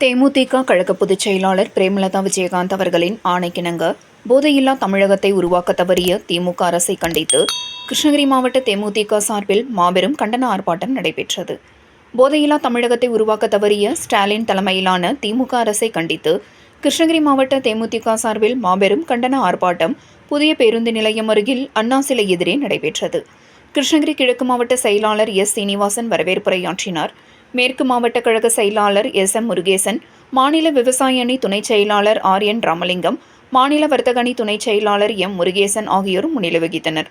தேமுதிக கழக பொதுச் செயலாளர் பிரேமலதா விஜயகாந்த் அவர்களின் ஆணைக்கிணங்க போதையில்லா தமிழகத்தை உருவாக்க தவறிய திமுக அரசை கண்டித்து கிருஷ்ணகிரி மாவட்ட தேமுதிக சார்பில் மாபெரும் கண்டன ஆர்ப்பாட்டம் நடைபெற்றது. போதையில்லா தமிழகத்தை உருவாக்க தவறிய ஸ்டாலின் தலைமையிலான திமுக அரசை கண்டித்து கிருஷ்ணகிரி மாவட்ட தேமுதிக சார்பில் மாபெரும் கண்டன ஆர்ப்பாட்டம் புதிய பேருந்து நிலையம் அருகில் அண்ணா சிலை எதிரே நடைபெற்றது. கிருஷ்ணகிரி கிழக்கு மாவட்ட செயலாளர் எஸ் சீனிவாசன் வரவேற்புரையாற்றினார். மேற்கு மாவட்ட கழக செயலாளர் எஸ் எம் முருகேசன் மாநில விவசாய அணி துணைச் செயலாளர் ஆர் என் ராமலிங்கம் மாநில வர்த்தக அணி துணைச் செயலாளர் எம் முருகேசன் ஆகியோரும் முன்னிலை வகித்தனர்.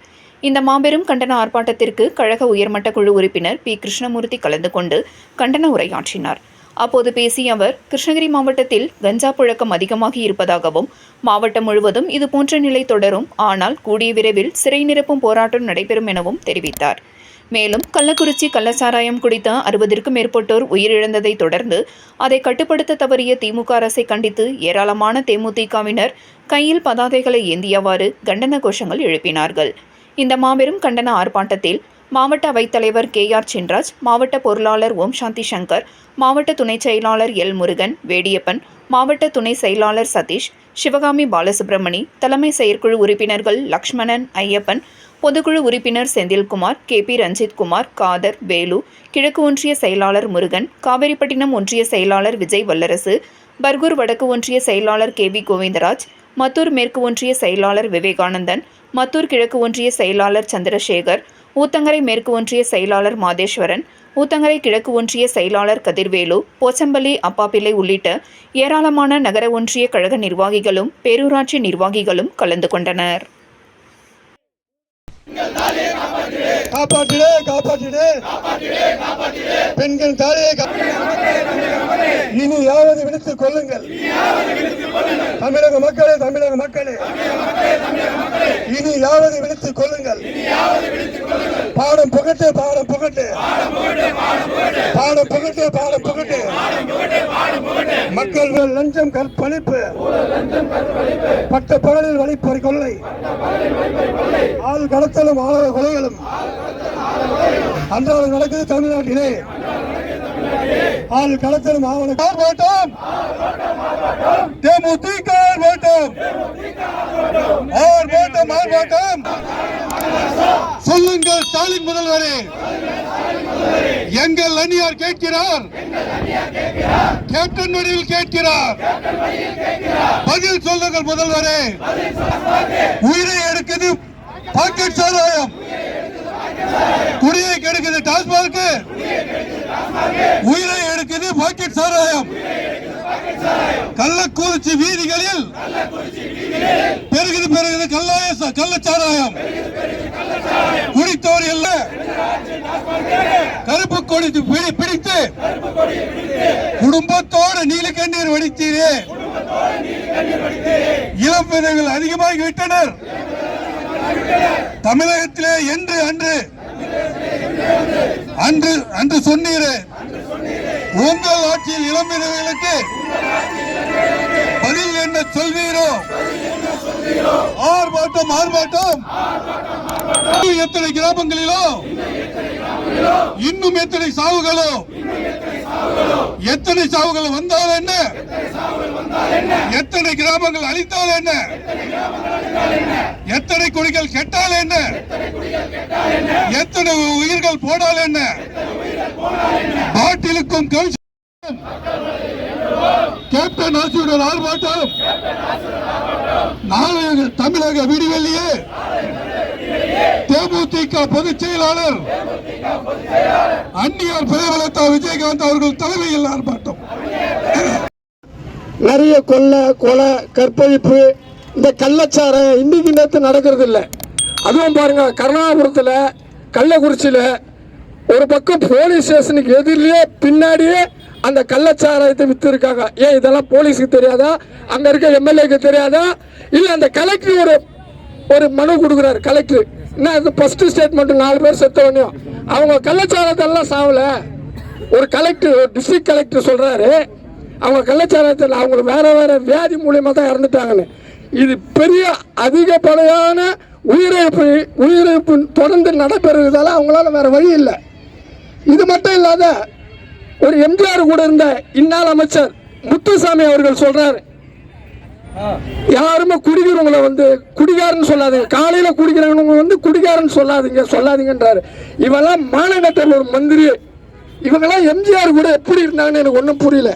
இந்த மாபெரும் கண்டன ஆர்ப்பாட்டத்திற்கு கழக உயர்மட்ட குழு உறுப்பினர் பி. கிருஷ்ணமூர்த்தி கலந்து கொண்டு கண்டன உரையாற்றினார். அப்போது பேசிய அவர் கிருஷ்ணகிரி மாவட்டத்தில் கஞ்சா புழக்கம் அதிகமாகி இருப்பதாகவும் மாவட்டம் முழுவதும் இதுபோன்ற நிலை தொடரும் ஆனால் கூடிய விரைவில் சிறை நிரப்பும் போராட்டம் நடைபெறும் எனவும் தெரிவித்தார். மேலும் கள்ளக்குறிச்சி கள்ளச்சாராயம் குடித்த அறுபதிற்கும் மேற்பட்டோர் உயிரிழந்ததை தொடர்ந்து அதை கட்டுப்படுத்த தவறிய திமுக அரசை கண்டித்து ஏராளமான தேமுதிகவினர் கையில் பதாதைகளை ஏந்தியவாறு கண்டன கோஷங்கள் எழுப்பினார்கள். இந்த மாபெரும் கண்டன ஆர்ப்பாட்டத்தில் மாவட்ட அவைத்தலைவர் கே ஆர் சின்ராஜ் மாவட்ட பொருளாளர் ஓம் சாந்தி சங்கர் மாவட்ட துணைச் செயலாளர் எல் முருகன் வேடியப்பன் மாவட்ட துணை செயலாளர் சதீஷ் சிவகாமி பாலசுப்ரமணி தலைமை செயற்குழு உறுப்பினர்கள் லக்ஷ்மணன் ஐயப்பன் பொதுக்குழு உறுப்பினர் செந்தில்குமார் கே. பி. ரஞ்சித்குமார் காதர் வேலு கிழக்கு ஒன்றிய செயலாளர் முருகன் காவேரிப்பட்டினம் ஒன்றிய செயலாளர் விஜய் வல்லரசு பர்கூர் வடக்கு ஒன்றிய செயலாளர் கே. வி. கோவிந்தராஜ் மத்தூர் மேற்கு ஒன்றிய செயலாளர் விவேகானந்தன் மத்தூர் கிழக்கு ஒன்றிய செயலாளர் சந்திரசேகர் ஊத்தங்கரை மேற்கு ஒன்றிய செயலாளர் மாதேஸ்வரன் ஊத்தங்கரை கிழக்கு ஒன்றிய செயலாளர் கதிர்வேலு போச்சம்பள்ளி அப்பாப்பிள்ளை உள்ளிட்ட ஏராளமான நகர ஒன்றிய கழக நிர்வாகிகளும் பேரூராட்சி நிர்வாகிகளும் கலந்து கொண்டனர். காப்பாற்றிடு காப்பாற்றிடு. பெண்கள் தாலியை இனி யாவது விடுத்துக் கொள்ளுங்கள். தமிழக மக்களே தமிழக மக்களே. இனி யாவது விடுத்துக் கொள்ளுங்கள். பாடம் புகட்டு பாடம் புகட்டு. பாடம் புகட்டு பாடம் புகட்டு. மக்கள் லஞ்சம் கற்பழிப்பு. பட்ட பகலில் வழிப்பறி கொள்ளை. ஆள் கடத்தலும் ஆள கொலைகளும். அன்றாடம் நடக்குது தமிழ்நாட்டிலே. ஆள் கடத்தல் மாவட்டம் ஆர்ப்பாட்டம் தேமுதிக ஆர்ப்பாட்டம் ஆர் ஆர்ப்பாட்டம் சொல்லுங்கள் ஸ்டாலின் முதல்வரே. எங்கள் அணியார் கேட்கிறார். கேப்டன் வடிவில் கேட்கிறார். பதில் சொல்லுங்கள் முதல்வரே. உயிரை எடுக்குது பாக்கெட் சாராயம். குடியை கெடுக்குது டாஸ்மாக் உயிரை எடுக்குது பாக்கெட் சாராயம். கள்ளக்குறிச்சி வீதிகளில் பெருகுது பெருகுது கல்லாய கள்ளச்சாராயம். குடித்தோர் இல்ல. கருப்பு கொடி பிடித்து குடும்பத்தோடு நீல கண்ணீர் வடித்தீரே. இளம் பெண்கள் அதிகமாகி விட்டனர் தமிழகத்திலே என்று அன்று அன்று அன்று சொன்னீரே உங்கள் ஆட்சியில் இளம் வீரர்களுக்கு பதில் என்ன சொல்வீரோ? ஆர்ப்பாட்டம் ஆர்ப்பாட்டம். எத்தனை கிராமங்களிலோ? இன்னும் எத்தனை சாவுகளோ? எத்தனை சாவுகள் வந்தால் என்ன? எத்தனை கிராமங்கள் அழித்தால் என்ன? எத்தனை கொடிகள் கெட்டால் என்ன? எத்தனை உயிர்கள் போடால் என்ன? பாட்டிலுக்கும் கவிழ்ச்சி கேப்டன் ஆட்சியுடன் ஆர்ப்பாட்டம் நாளைய தமிழக விடிவெள்ளியே தேமுதிக பொதுச் செயலாளர் அந்நியார் பிரேமலதா விஜயகாந்த் அவர்கள் தலைமையில் ஆர்ப்பாட்டம். நிறைய கொள்ளை கொலை கற்பழிப்பு இந்த கள்ளச்சாரம் இன்னைக்கு நேற்று நடக்கிறது இல்லை அதுவும் பாருங்க கருணாபுரத்தில் கள்ளக்குறிச்சியில் ஒரு பக்கம் போலீஸ் ஸ்டேஷனுக்கு எதிரிலேயே பின்னாடியே அந்த கள்ளச்சாராயத்தை விற்றுருக்காங்க ஏன் இதெல்லாம் போலீஸுக்கு தெரியாதா? அங்கே இருக்க எம்எல்ஏக்கு தெரியாதா? இல்லை அந்த கலெக்டர் ஒரு ஒரு மனு கொடுக்குறாரு கலெக்டர். என்ன இது ஃபஸ்ட்டு ஸ்டேட்மெண்ட்டு நாலு பேர் செத்தவனையும் அவங்க கள்ளச்சாரத்தெல்லாம் சாவலை. ஒரு கலெக்டர் டிஸ்ட்ரிக்ட் கலெக்டர் சொல்கிறாரு அவங்க கள்ளச்சாரத்தில் அவங்க வேறு வேறு வியாதி மூலியமாக தான் இறந்துட்டாங்கன்னு. இது பெரிய அதிகப்படையான உயிரிழப்பு உயிரிழப்பு தொடர்ந்து நடைபெறுவதால் அவங்களால வேற வழி இல்லை. இது மட்டும் இல்லாத ஒரு எம்ஜிஆர் கூட இருந்த இந்நாள் அமைச்சர் முத்துசாமி அவர்கள் சொல்றாரு. யாருமே குடிக்கிறவங்கள வந்து குடிகாரன்னு சொல்லாதீங்க. காலையில குடிக்கிறவங்க வந்து குடிகாரன்னு சொல்லாதீங்க சொல்லாதீங்கன்றாரு. இவெல்லாம் மாநிலத்தில் ஒரு மந்திரி. இவங்கெல்லாம் எம்ஜிஆர் கூட எப்படி இருந்தாங்கன்னு எனக்கு ஒன்றும் புரியல.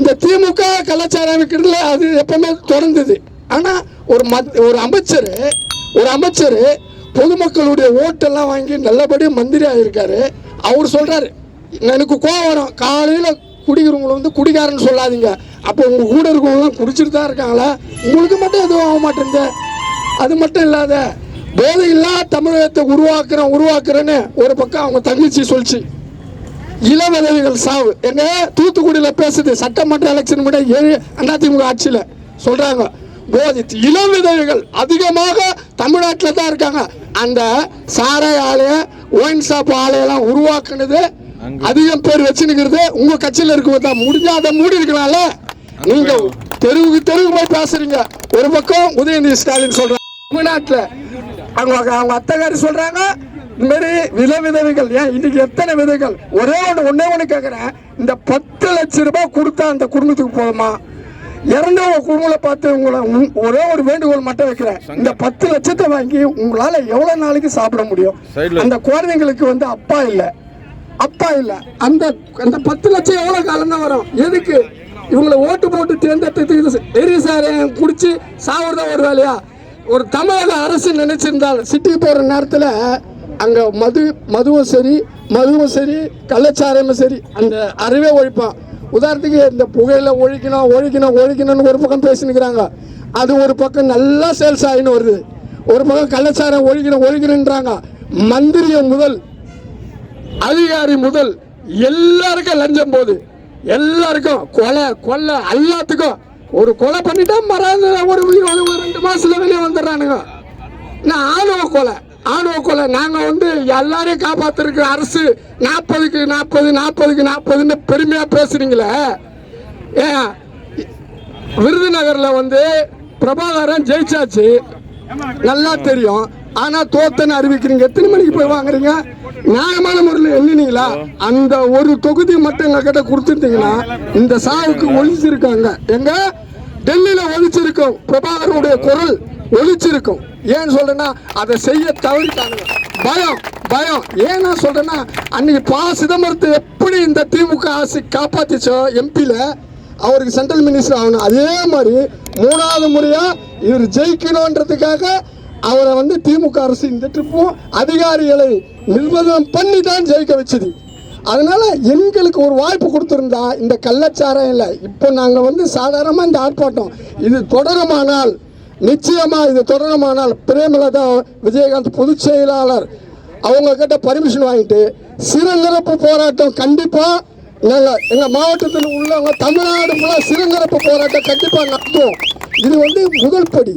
இந்த திமுக கலாச்சாரம் விற்கிறதுல அது எப்பவுமே தொடர்ந்தது. ஆனால் ஒரு மத் ஒரு அமைச்சர் ஒரு அமைச்சர் பொதுமக்களுடைய ஓட்டெல்லாம் வாங்கி நல்லபடியாக மந்திரி ஆகியிருக்காரு அவர் சொல்கிறாரு எனக்கு கோவம் வரும். காலையில் குடிக்கிறவங்கள வந்து குடிகாரன்னு சொல்லாதீங்க. அப்போ உங்கள் கூட இருக்கவங்களாம் குடிச்சிட்டு தான் இருக்காங்களா? உங்களுக்கு மட்டும் எதுவும் ஆக மாட்டேங்குது. அது மட்டும் இல்லாத போதையில்லா தமிழகத்தை உருவாக்குறேன் உருவாக்குறேன்னு ஒரு பக்கம் அவங்க தங்கச்சி சொல்லிச்சு. இளவதவிகள் சாவு. என்ன? தூத்துக்குடியில் பேசுது. சட்டமன்ற எலெக்ஷன் விட ஏழு அதிமுக ஆட்சியில் சொல்கிறாங்க போதை இளம் விதவைகள் அதிகமாக தமிழ்நாட்டில் தான் இருக்காங்க. அந்த சாராய ஆலய ஒயின் ஷாப் ஆலையெல்லாம் உருவாக்குனது அதிகம் பேர் வச்சுனுக்கிறது உங்க கட்சியில இருக்கும்போது தான். முடிஞ்சா அதை மூடி இருக்கலாம்ல? நீங்க தெருவுக்கு தெருவுக்கு போய் பேசுறீங்க. ஒரு பக்கம் உதயநிதி ஸ்டாலின் சொல்றாங்க தமிழ்நாட்டில் அவங்க அவங்க அத்தைக்காரி சொல்றாங்க. இந்த மாதிரி வித விதவைகள் ஏன் இன்னைக்கு எத்தனை விதைகள் ஒரே ஒன்று ஒன்னே ஒன்று கேட்குறேன் இந்த பத்து லட்ச ரூபாய் கொடுத்தா அந்த குடும்பத்துக்கு போதுமா? இறந்தவங்க குடும்பங்களை பார்த்து உங்களை ஒரே ஒரு வேண்டுகோள் மட்டும் வைக்கிறேன். இந்த பத்து லட்சத்தை வாங்கி உங்களால எவ்வளவு நாளைக்கு சாப்பிட முடியும்? அந்த குழந்தைங்களுக்கு வந்து அப்பா இல்லை. அப்பா இல்ல. அந்த அந்த பத்து லட்சம் எவ்வளவு காலம் தான் வரும்? எதுக்கு? இவங்களை ஓட்டு போட்டு தேர்ந்தெடுத்து பெரிய சார் குடிச்சு சாவறதா ஒரு வேலையா? ஒரு தமிழக அரசு நினைச்சிருந்தால் சிட்டிக்கு போற நேரத்துல அங்க மது மதுவும் சரி மதுவும் சரி கள்ளச்சாரமும் சரி அந்த அறிவே ஒழிப்பான். உதாரணத்துக்கு இந்த புகையில ஒழிக்கணும் ஒழிக்கணும் ஒழிக்கணும்னு ஒரு பக்கம் பேசினுக்கிறாங்க. அது ஒரு பக்கம் நல்லா சேல்ஸ் ஆகின்னு வருது. ஒரு பக்கம் கள்ளச்சாரம் ஒழிக்கணும் ஒழிக்கணுன்றாங்க மந்திரியம் முதல் அதிகாரி முதல் எல்லாருக்கும் லஞ்சம் போகுது. எல்லாருக்கும் கொலை கொள்ளை எல்லாத்துக்கும். ஒரு கொலை பண்ணிட்டா மறாந்து ஒரு ஒரு ரெண்டு மாசத்துல வெளியே வந்துடுறானுங்க. நான் ஆணவ கொலை. ஆணவ கொலை. வந்து எல்லாரையும் காப்பாற்றிருக்கிற அரசு நாற்பதுக்கு நாற்பது நாற்பதுக்கு நாற்பதுன்னு பெருமையாக பேசுறீங்களே. ஏன் விருதுநகரில் வந்து பிரபாகரன் ஜெயிச்சாச்சு. நல்லா தெரியும். ஆனால் தோத்தன்னு அறிவிக்கிறீங்க. எத்தனை மணிக்கு போய் வாங்குறீங்க? நியாயமான முறையில் எண்ணினீங்களா? அந்த ஒரு தொகுதி மட்டும் எங்ககிட்ட கொடுத்துருந்தீங்கன்னா இந்த சாவுக்கு ஒழிச்சிருக்காங்க. எங்க? டெல்லியில் ஒழிச்சிருக்கும். பிரபாகரனுடைய குரல் ஒழிச்சிருக்கும். ஏன்னு சொல்கிறேன்னா அதை செய்ய தவறிட்டாங்க பயம் பயம். ஏன் நான் அன்னைக்கு பா சிதம்பரத்தை எப்படி இந்த திமுக ஆசை காப்பாற்றிச்சோ எம்பியில் அவருக்கு சென்ட்ரல் மினிஸ்டர் ஆகணும். அதே மாதிரி மூணாவது முறையாக இவர் ஜெயிக்கணுன்றதுக்காக அவரை வந்து திமுக அரசு இந்த ட்ரிப்பும் அதிகாரிகளை நிர்பந்தம் பண்ணி தான் ஜெயிக்க வச்சது. அதனால் எங்களுக்கு ஒரு வாய்ப்பு கொடுத்துருந்தா இந்த கள்ளச்சாரம் இல்லை. இப்போ நாங்கள் வந்து சாதாரணமாக இந்த ஆர்ப்பாட்டம் இது தொடருமானால் நிச்சயமா இது தொடருமானால் பிரேமலதா விஜயகாந்த் பொதுச் செயலாளர். அவங்க கிட்ட பர்மிஷன் வாங்கிட்டு சிறநிரப்பு போராட்டம் கண்டிப்பா நல்ல எங்க மாவட்டத்தில் உள்ளவங்க தமிழ்நாடு ஃபுல்லாக சிறநிரப்பு போராட்டம் கண்டிப்பா நடத்தும் இது வந்து முதல் படி.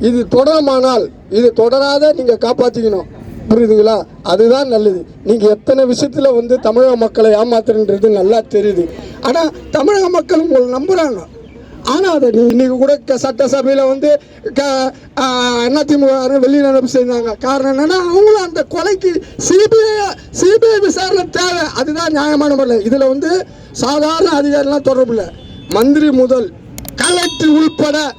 இது தொடருமானால் இது தொடராத நீங்க காப்பாத்திக்கணும். புரியுதுங்களா? அதுதான் நல்லது. நீங்கள் எத்தனை விஷயத்தில் வந்து தமிழக மக்களை ஏமாத்துறன்றது நல்லா தெரியுது. ஆனால் தமிழக மக்கள் உங்களை நம்புகிறாங்க ஆனால் அதை நீ- இன்னைக்கு கூட க- வந்து க அதிமுக வெளிநடப்பு செய்தாங்க. காரணம் என்னென்னா அவங்களும் அந்த கொலைக்கு சிபிஐ சிபிஐ விசாரணை தேவை. அதுதான் நியாயமான முறையில். இதில் வந்து சாதாரண அதிகாரிலாம் தொடர்பு இல்லை. மந்திரி முதல் கலெக்டர் உள்பட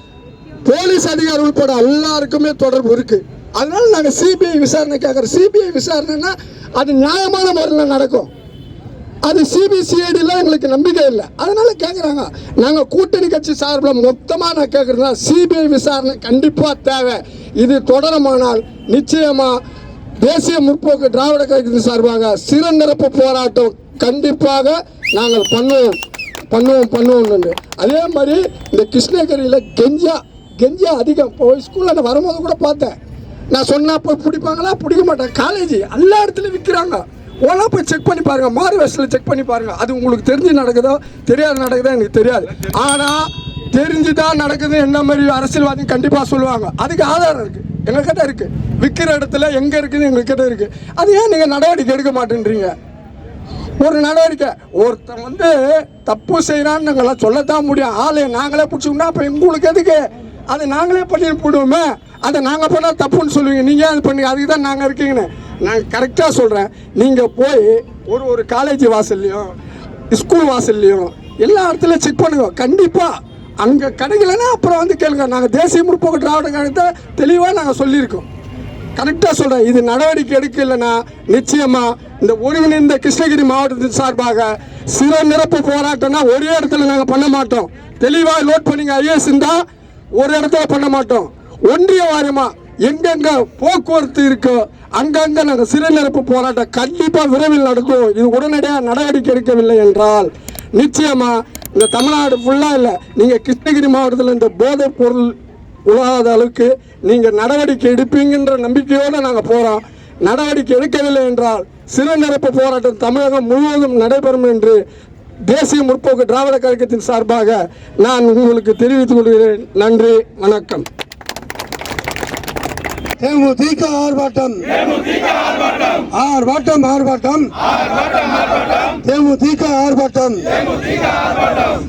போலீஸ் அதிகாரி உள்பட எல்லாருக்குமே தொடர்பு இருக்குது அதனால நாங்கள் சிபிஐ விசாரணை கேட்குறோம் சிபிஐ விசாரணைன்னா அது நியாயமான முறையில் நடக்கும். அது சிபிசிஐடியில் எங்களுக்கு நம்பிக்கை இல்லை. அதனால கேட்குறாங்க நாங்கள் கூட்டணி கட்சி சார்பில் மொத்தமாக நான் கேட்குறதுனா சிபிஐ விசாரணை கண்டிப்பாக தேவை. இது தொடருமானால் நிச்சயமாக தேசிய முற்போக்கு திராவிட கழகத்தின் சார்பாக சிறந்திறப்பு போராட்டம் கண்டிப்பாக நாங்கள் பண்ணுவோம். பண்ணுவோம் பண்ணுவோம் அதே மாதிரி இந்த கிருஷ்ணகிரியில் கெஞ்சா கெஞ்சா அதிகம். இப்போ ஸ்கூலில் நான் வரும்போது கூட பார்த்தேன். நான் சொன்னால் போய் பிடிப்பாங்களா? பிடிக்க மாட்டேன் காலேஜ் எல்லா இடத்துலையும் விற்கிறாங்க ஓலா போய் செக் பண்ணி பாருங்க. மாறு வேஷத்தில் செக் பண்ணி பாருங்க. அது உங்களுக்கு தெரிஞ்சு நடக்குதோ தெரியாது நடக்குதோ எனக்கு தெரியாது. ஆனா தெரிஞ்சுதான் நடக்குது என்ன மாதிரி அரசியல்வாதி கண்டிப்பாக சொல்லுவாங்க. அதுக்கு ஆதாரம் இருக்கு. எங்ககிட்ட இருக்கு. விற்கிற இடத்துல எங்க இருக்குது எங்ககிட்ட இருக்கு. அது ஏன் நீங்க நடவடிக்கை எடுக்க மாட்டேன்றீங்க? ஒரு நடவடிக்கை. ஒருத்தன் வந்து தப்பு செய்யறான்னு நாங்களாம் சொல்லத்தான் முடியும். ஆளை நாங்களே பிடிச்சோம்னா அப்போ உங்களுக்கு எதுக்கு? அதை நாங்களே பண்ணி போடுவோமே அதை நாங்கள் பண்ணால் தப்புன்னு சொல்லுவீங்க. நீங்கள் அது பண்ணி அதுக்கு தான் நாங்கள் இருக்கீங்கன்னு. நான் கரெக்டாக சொல்கிறேன் நீங்கள் போய் ஒரு ஒரு காலேஜ் வாசல்லையும் ஸ்கூல் வாசல்லையும் எல்லா இடத்துலையும் செக் பண்ணுங்க. கண்டிப்பாக அங்கே கிடைக்கலன்னா அப்புறம் வந்து கேளுங்க. நாங்கள் தேசிய முற்போக்கு திராவிட கழகத்தை தெளிவாக நாங்கள் சொல்லியிருக்கோம். கரெக்டாக சொல்கிறேன் இது நடவடிக்கை எடுக்கலைன்னா நிச்சயமாக இந்த ஒருங்கிணைந்த கிருஷ்ணகிரி மாவட்டத்தின் சார்பாக சிறு நிரப்பு போராட்டம்னா ஒரே இடத்துல நாங்கள் பண்ண மாட்டோம். தெளிவாக நோட் பண்ணிங்க. ஐஎஸ் இருந்தால் ஒரு இடத்துல பண்ண மாட்டோம். ஒன்றிய வாரியமா எங்கெங்க போக்குவரத்து இருக்கோ அங்கங்க நாங்கள் சிறுநிரப்பு போராட்டம் கண்டிப்பாக விரைவில் நடக்கும். இது உடனடியாக நடவடிக்கை எடுக்கவில்லை என்றால் நிச்சயமா இந்த தமிழ்நாடு ஃபுல்லாக இல்லை நீங்கள் கிருஷ்ணகிரி மாவட்டத்தில் இந்த போதைப் பொருள் உலகாத அளவுக்கு நீங்கள் நடவடிக்கை எடுப்பீங்கன்ற நம்பிக்கையோடு நாங்கள் போகிறோம் நடவடிக்கை எடுக்கவில்லை என்றால் சிறுநிரப்பு போராட்டம் தமிழகம் முழுவதும் நடைபெறும் என்று தேசிய முற்போக்கு திராவிட கழகத்தின் சார்பாக நான் உங்களுக்கு தெரிவித்துக் கொள்கிறேன். நன்றி வணக்கம். தேமுதிக ஆர்ப்பாட்டம். ஆர்ப்பாட்டம் ஆர்ப்பாட்டம். தேமுதிக ஆர்ப்பாட்டம்.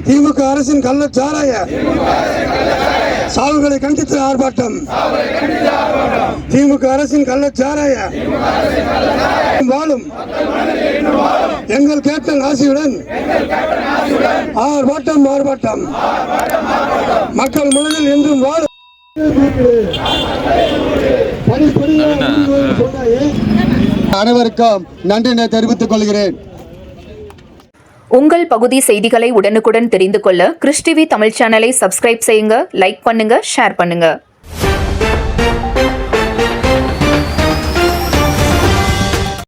திமுக அரசின் கள்ளச்சாராய. சாவுகளை கண்டித்து ஆர்ப்பாட்டம். திமுக அரசின் கள்ளச்சாராய. வாழும். எங்கள் கேப்டன் ஆசியுடன் ஆர்ப்பாட்டம் ஆர்ப்பாட்டம். மக்கள் மனதில் என்றும் வாழும். அனைவருக்கும் நன்றினை தெரிவித்துக் கொள்கிறேன். உங்கள் பகுதி செய்திகளை உடனுக்குடன் தெரிந்து கொள்ள கிறிஸ் டிவி தமிழ் சேனலை சப்ஸ்கிரைப் செய்யுங்க லைக் பண்ணுங்க ஷேர் பண்ணுங்க.